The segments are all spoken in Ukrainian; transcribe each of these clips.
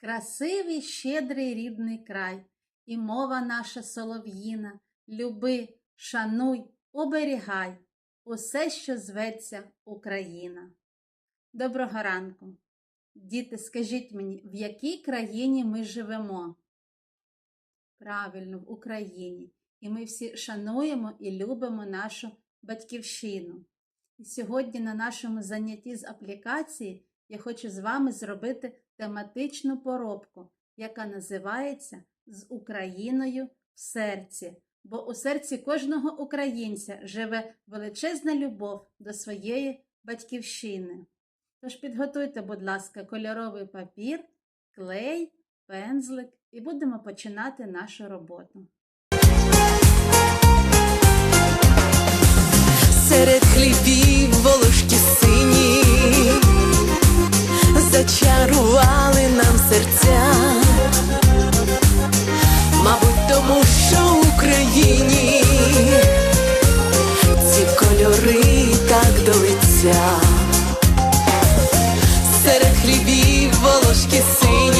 Красивий, щедрий рідний край, і мова наша солов'їна, люби, шануй, оберігай усе, що зветься Україна. Доброго ранку. Діти, скажіть мені, в якій країні ми живемо? Правильно, в Україні. І ми всі шануємо і любимо нашу батьківщину. І сьогодні на нашому занятті з аплікації я хочу з вами зробити тематичну поробку, яка називається З Україною в серці. Бо у серці кожного українця живе величезна любов до своєї батьківщини. Тож підготуйте, будь ласка, кольоровий папір, клей, пензлик і будемо починати нашу роботу. pessoas que sim.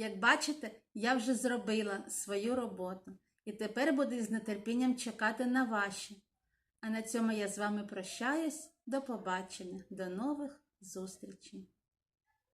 Як бачите, я вже зробила свою роботу і тепер буду з нетерпінням чекати на ваші. А на цьому я з вами прощаюсь. До побачення, до нових зустрічей!